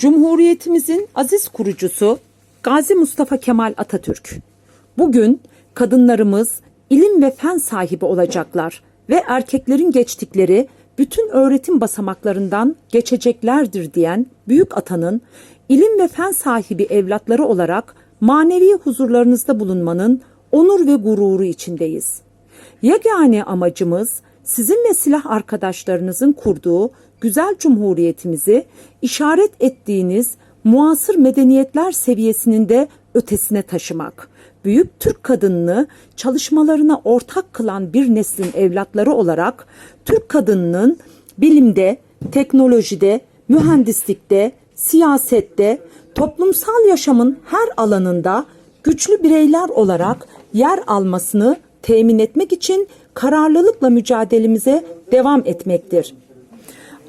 Cumhuriyetimizin aziz kurucusu Gazi Mustafa Kemal Atatürk. Bugün kadınlarımız ilim ve fen sahibi olacaklar ve erkeklerin geçtikleri bütün öğretim basamaklarından geçeceklerdir diyen büyük atanın ilim ve fen sahibi evlatları olarak manevi huzurlarınızda bulunmanın onur ve gururu içindeyiz. Yegane amacımız sizin ve silah arkadaşlarınızın kurduğu güzel cumhuriyetimizi işaret ettiğiniz muasır medeniyetler seviyesinin de ötesine taşımak. Büyük Türk kadınını çalışmalarına ortak kılan bir neslin evlatları olarak Türk kadınının bilimde, teknolojide, mühendislikte, siyasette, toplumsal yaşamın her alanında güçlü bireyler olarak yer almasını temin etmek için kararlılıkla mücadelemize devam etmektir.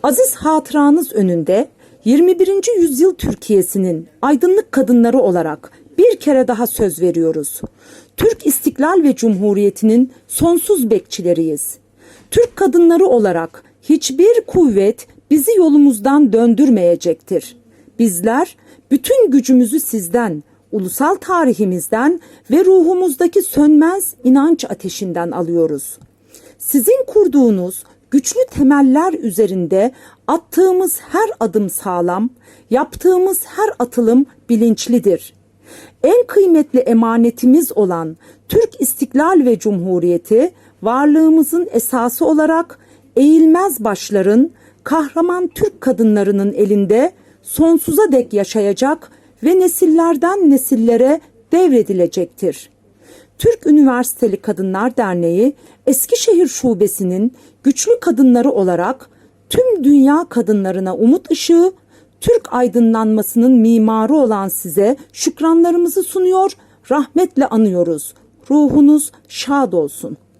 Aziz hatıranız önünde 21. yüzyıl Türkiye'sinin aydınlık kadınları olarak bir kere daha söz veriyoruz. Türk İstiklal ve Cumhuriyeti'nin sonsuz bekçileriyiz. Türk kadınları olarak hiçbir kuvvet bizi yolumuzdan döndürmeyecektir. Bizler bütün gücümüzü sizden, ulusal tarihimizden ve ruhumuzdaki sönmez inanç ateşinden alıyoruz. Sizin kurduğunuz güçlü temeller üzerinde attığımız her adım sağlam, yaptığımız her atılım bilinçlidir. En kıymetli emanetimiz olan Türk İstiklal ve Cumhuriyeti varlığımızın esası olarak eğilmez başların, kahraman Türk kadınlarının elinde sonsuza dek yaşayacak ve nesillerden nesillere devredilecektir. Türk Üniversiteli Kadınlar Derneği Eskişehir Şubesi'nin güçlü kadınları olarak tüm dünya kadınlarına umut ışığı, Türk aydınlanmasının mimarı olan size şükranlarımızı sunuyor, rahmetle anıyoruz. Ruhunuz şad olsun.''